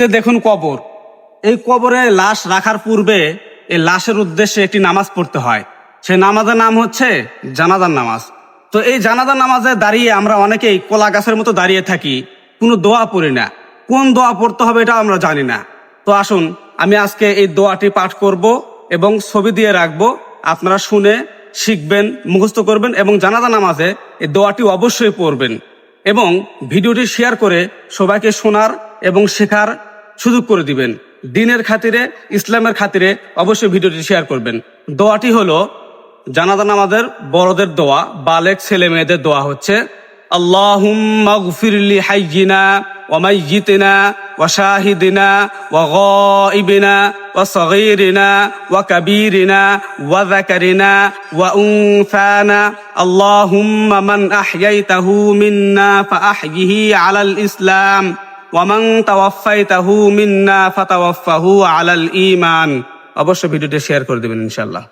দেখুন কবর। এই কবরে লাশ রাখার পূর্বে এই লাশের উদ্দেশ্যে একটি নামাজ পড়তে হয়। সেই নামাজের নাম হচ্ছে জানাজার নামাজ। তো এই জানাজার নামাজে দাঁড়িয়ে আমরা অনেকেই কলা গাছের মতো দাঁড়িয়ে থাকি। কোনো দোয়া পড়ি না। কোন দোয়া পড়তে হবে এটা আমরা জানি না। তো আসুন, আমি আজকে এই দোয়াটি পাঠ করব এবং ছবি দিয়ে রাখব। আপনারা শুনে শিখবেন, মুখস্থ করবেন এবং জানাজা নামাজে এই দোয়াটি অবশ্যই পড়বেন। এবং ভিডিওটি শেয়ার করে সবাইকে শোনার এবং শেখার সুযোগ করে দিবেন। দিনের খাতিরে, ইসলামের খাতিরে অবশ্যই ভিডিওটি শেয়ার করবেন। দোয়াটি হলো জানাজা আমাদের বড়দের দোয়া, বালেক ছেলে মেয়েদের দোয়া হচ্ছে গফিরলি হাইয়িনা ওয়া ওয়া ওয়া ওয়া ওয়া মান মিন্না আলাল ইসলাম। ওয়া তাওয়াফাই তাহু মিন্না ফাতাওয়াফাহু আলাল ইমান অবশ্য ভিডিওটি শেয়ার করে দেবেন ইনশাআল্লাহ।